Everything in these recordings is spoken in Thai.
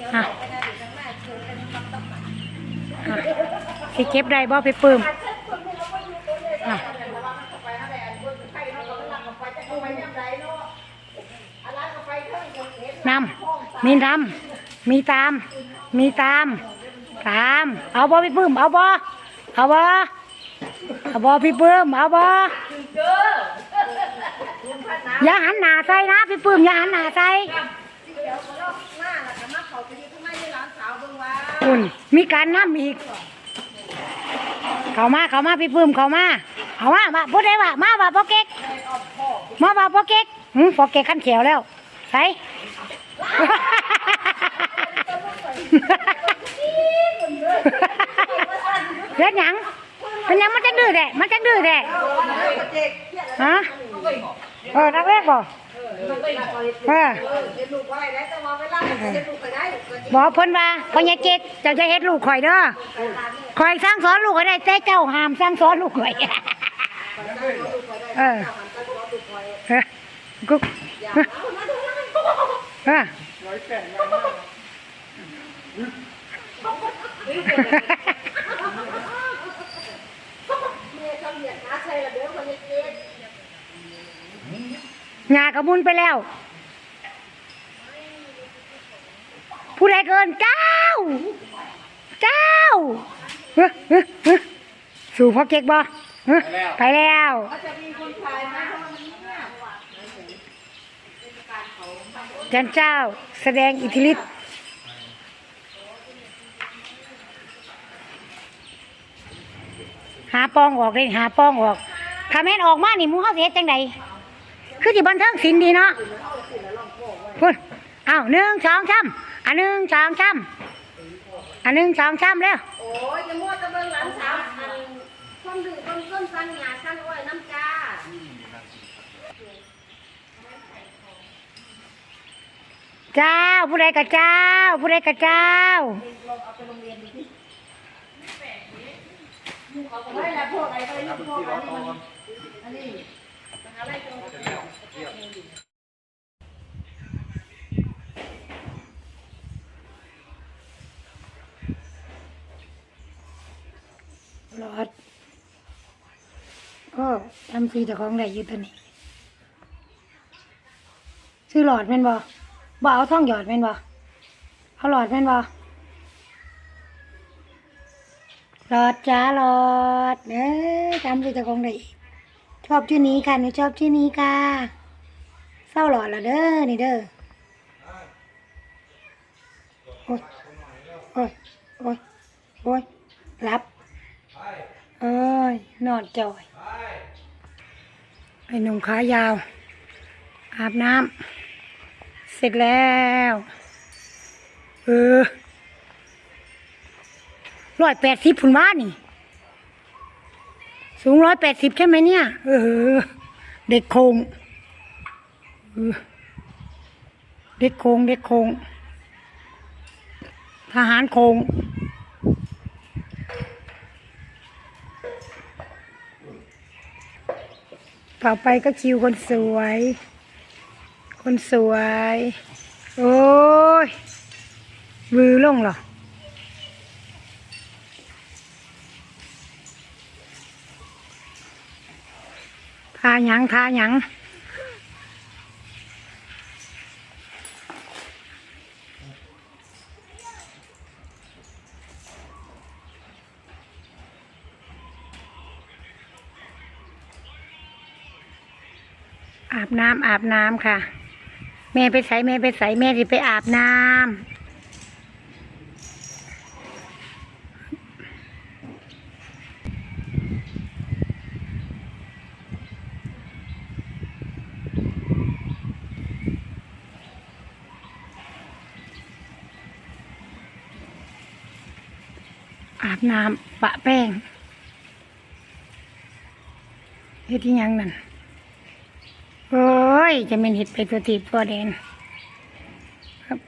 อะอะสิเก็บได้บ่ไปปื้มอะนำมีนำมีตาม มีตาม ตาม เอาบ่พี่ปื้ม เอาบ่เอาบ่เอาบ่พี่ปื้ม เอาบ่อย่าหันหน้าใส่นะพี่ปื้มอย่าหันหน้าใส่ คุณมีการน้ำอีก เขามาเขามาพี่ปื้มเขามาเขามามาพูดได้ว่ามาว่าปอเก๊กมาว่าปอเก๊กหืมปอเก๊กขั้นเขียวแล้วใส่เฮ็ดหยังเป็นยังมันจะดื้อแดะมันจะดื้อแดะฮะเออนักเลงบ่เออบอกเพิ่นว่าพ่อใหญ่เก๊กเจ้าจะเฮ็ดลูกข่อยเด้อข่อยสร้างสอนลูกข่อยได้แต่เจ้าห้ามสร้างสอนลูกข่อยเออเออกุ๊กเออ หยากระมุนไปแล้ว ผู้ใดเกินเจ้า เจ้าเฮ้ยเฮ้ยเฮ้ยสู่พ่อเก๊กบ่เฮ้ยไปแล้ว จันเจ้าแสดงอิทธิฤทธิ์หาปองออกเลยหาปองออก ถ้าแม่นออกมานี่มูเขาเสียจังใด คือที่บันเทิงศิลป์ดีเนาะพูดอ้าวหนึ่งสองสามอันหนึ่งสองสามอันหนึ่งสองสามเร็วโอ้ยจะมั่วตะเบิงหลานสาวอันต้นดื้อต้นต้นสันหยาสันอ้อยน้ำจ้าเจ้าผู้ใดกับเจ้า ผู้ใดกับเจ้าเฮ้ยแล้วพวกอะไรก็ยังพวกอันนี้มันอันนี้ รตรงหลอดก็ทำซีเจ้าของได้อยู่ตัวนี้ ซื้อหลอดแม่นบ่บ่เอาท่องหยอดแม่นบ่เอาหลอดแม่นบ่หลอดจ้าหลอดเอ้ยจำซีเจ้าของได้อีก ชอบชื่อนี้ค่ะหนูชอบชื่อนี้ค่ะเศร้าหลอดละเด้อนี่เด้อโอ้ยโอ้ยโอ้ยโอ้ยรับเอ้ยนอนจอยไอ้หนุ่มขายาว อาบน้ำเสร็จแล้วเออร้อยแปดสิบพุ่นบ้านี่ สูงร้อยแปดสิบใช่ไหมเนี่ย เออ เด็กโคงเด็กโคงเด็กโคงทหารโคงต่อไปก็คิวคนสวย คนสวย โอ้ยมือลงเหรอาหยังทาหยังอาบน้ำอาบน้ำค่ะ แม่ไปใส่แม่ไปใส่แม่สิไปอาบน้ำ อาบน้ำปะแป้งเฮ็ดที่ยังนั่นโอ้ย จะเป็นเห็ดเป็ดตัวตีตัวแดนครับ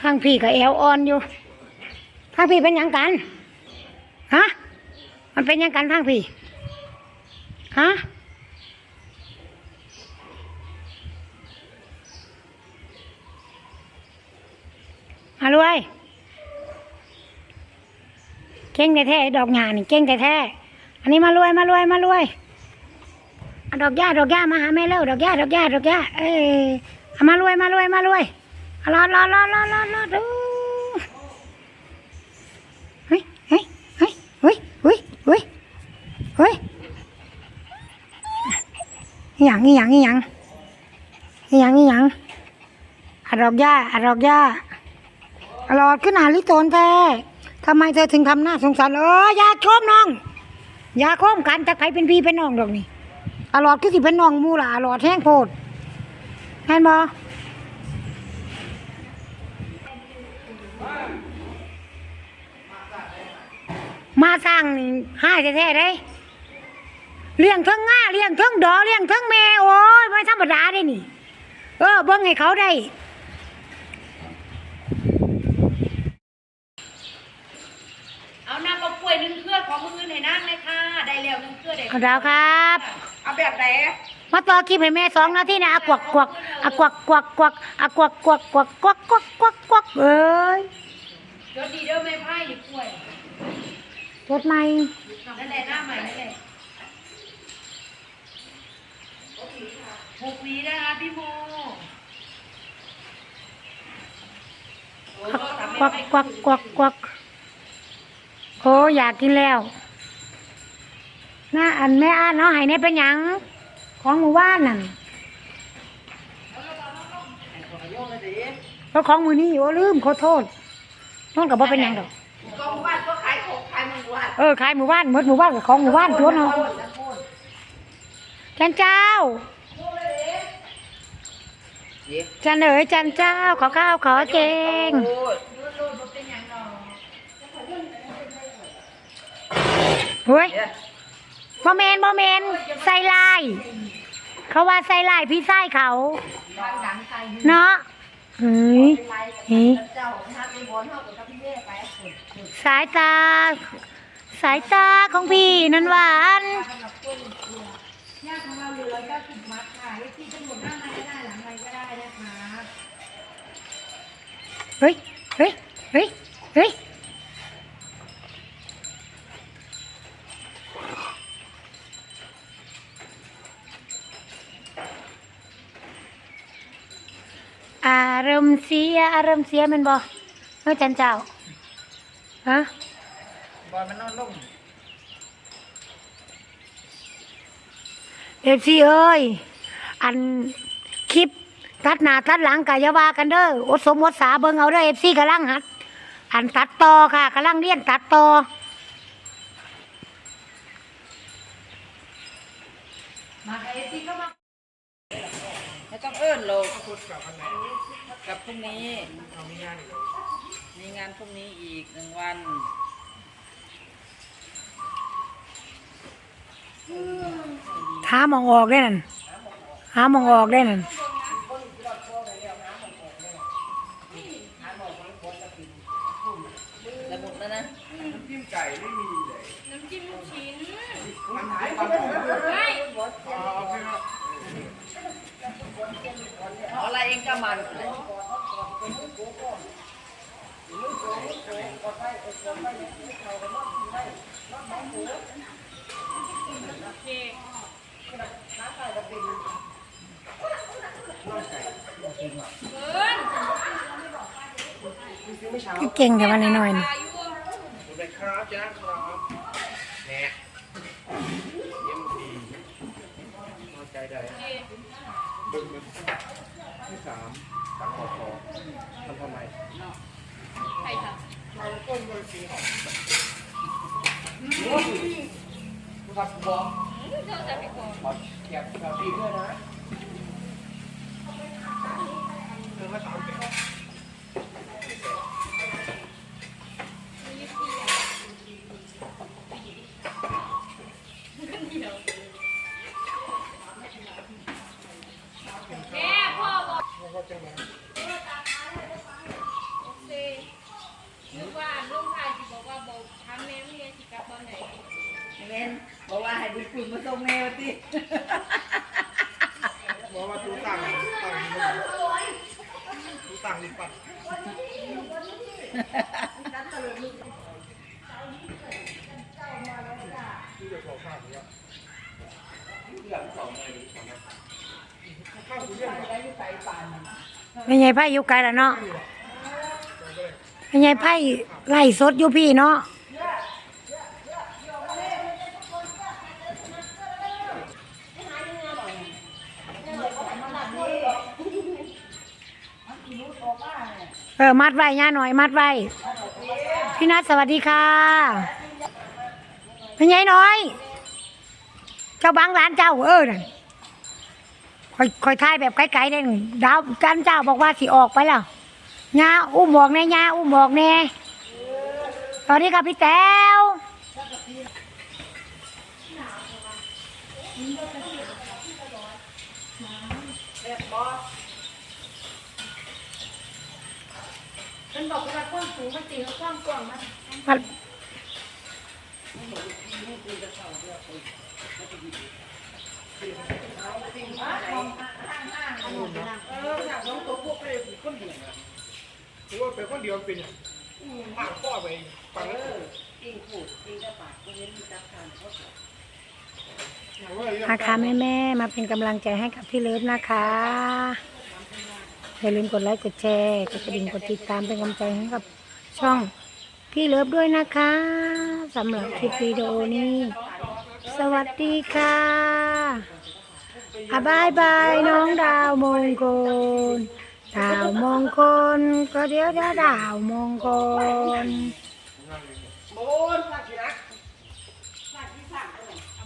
ทางพี่กับแอวอ่อนอยู่ทางพี่เป็นยังกัน ฮะ มันเป็นยังกันทางพี่ ฮะ มารวยเก่งแท้ๆดอกหญ้านี่เก่งแท้ๆอันนี้มารวยมารวยมารวยดอกหญ้าดอกหญ้ามาหาแม่เร็วดอกหญ้าดอกหญ้าดอกหญ้าเอ้ยเอามารวยมารวยมารวยเอารอรอรอรอรอรอดูเฮ้ยเฮ้ยเฮ้ยเฮ้ยเฮ้ยเฮ้ยเฮ้ยอีหยังอีหยังอีหยังอีหยังอีหยังอดอกหญ้าอดอกหญ้า อะรอดขึ้นหาลิโตนแท้ทำไมเธอถึงทำหน้าสงสารเอออย่าชมน้อง อย่าโค้มกันจะใครเป็นพี่เป็นน้องดอกนี่อรอดคือสิเป็นน้องมูล่ะอรอดแห้งโพดเห็นบ่มาสร้างให้แท้ๆได้เลี้ยงเทั้งง่าเลี้ยงเทั้งดอเลี้ยงเทั้งแม่โอ้ยไม่ธรรมดาได้นี่ เออเบิ่งให้เขาได้ เอาน้ำมากล้วยหนึ่งเครือของมืออื่นให้นั่งเลยค่ะ ได้แล้วหนึ่งเครือได้เอาดาวครับ เอาแบบไหนมาต่อคลิปให้แม่สองนาทีนะอะกวักกวักอะกวักกวักกวักอะกวักกวักกวักกวักกวักกวักกวักเอ้ยเดี๋ยวดีเด้อไม่ไพ่นี่กล้วยจดไหมนั่นแหละหน้าใหม่นั่นแหละหกวีนะคะพี่โมโอ้ทำกวักกวักกวักกวักโอ้อยากกินแล้ว น่าอันแม่อ่านเนาะให้เนี่ยเป็นหยัง ของหมู่บ้านนั่นแล้วของมือนี้โอ้ลืมขอโทษน้องกับบ่เป็นหยังดอก กองบ้านก็ขายของขายมึงวัดเออขายหมู่บ้านหมดหมู่บ้านกับของหมู่บ้านตัวเนาะจันเจ้าจันเอ๋ยจันเจ้าขอข้าวขอเกงเฮ้ยโมเมนโมเมนใส่ลาย เขาว่าใส่ลายพี่ไส้เขาเนาะเฮ้ยเฮ้ยสายตา สายตาของพี่นั้นหวานย่าของเราเหลือร้อยเก้าสิบมัดค่ะที่ทั้งหมดหน้าไม้ก็ได้หลังไม้ก็ได้นะคะเฮ้ยเฮ้ยเฮ้ยเฮ้ย อารมณ์เสียอารมณ์เสียแมันบ่เฮ้ยจันเจ้าฮะบอลมันนอนลงเอฟซีเอ้ยอันคลิปตัดหน้าตัดหลังกะอยาว่ากันเด้ออดสมอดสาเบิ่งเอาเด้อเอฟซีกำลังหัด อันตัดต่อค่ะกำลังเรียนตัดต่อมาไอ้ที่เข้ามา ไม่ต้องเอิ้นโลกกับพรุ่งนี้มีงานพรุ่งนี้อีกหนึ่งวันหามองออกได้นั่นหามองออกได้นั่นระบุแล้วนะเอา เองก็มันเลยเก่งแต่วันน้อยๆนี่เลยครับจ้าครับแหน่เยี่ยมดีพอใจได้เบิ่งมัน ที่สามตักขอขอทำทำไมใครทำเราต้นบริสีหอมครับบอกขอแคบแคบปีด้วยนะ นึกว่าลุงชายสิบอกว่าบอกถามแม่เมียสิกลับตอนไหนบอกว่าให้บุญคุณมาส่งแนวติบอกว่าตูต่างต่างตูต่างดิปัดที่จะขอข้าวเนี่ยข้าวกูเรียก ไม่ใหญ่ไพ่อยู่ไกลแล้วเนาะไม่ใหญ่ไพ่ไล่สดอยู่พี่เนาะเออ มัดไว้ย่าหน่อย มัดไว้พี่นัทสวัสดีค่ะเป็นไงน้อย เจ้าบังร้านเจ้าเออนั่น อยคอยทายแบบไกลๆเนี่ยดาวจันเจ้าบอกว่าสิออกไปแล้วยาอุ้มบอกแน่ยาอุ้มบอกแน่สวัสดีค่ะพี่แต้วมันบอกว่าความสูงมันตีกับความกว้างมันมัด ถือว่าเป็นคนเดียวเป็นอย่างปากพ่อไปฟังแล้วอิงพูดอิงกระปากก็เห็นมีจับทานเขาอาค่ะแม่แม่มาเป็นกำลังใจให้กับพี่เลิฟนะคะ อย่าลืมกดไลค์กดแชร์กดกระดิ่งกดติดตามเป็นกำลังใจให้กับช่องพี่เลิฟด้วยนะคะสำหรับคลิปวิดีโอนี้ สวัสดีค่ะ อะบายบายน้องดาวมงคล ดาวมงคลก็เดี๋ยวเดี๋ยวดาวมงคลโบนฝากที่รักฝากที่สั่งเลยเอา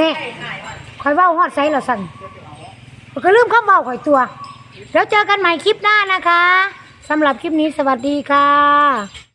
นคอยเว้าฮอดไซส์ละสั่นก็ลืมข้าเบาข่อยตัว แล้วเจอกันใหม่คลิปหน้านะคะสำหรับคลิปนี้สวัสดีค่ะ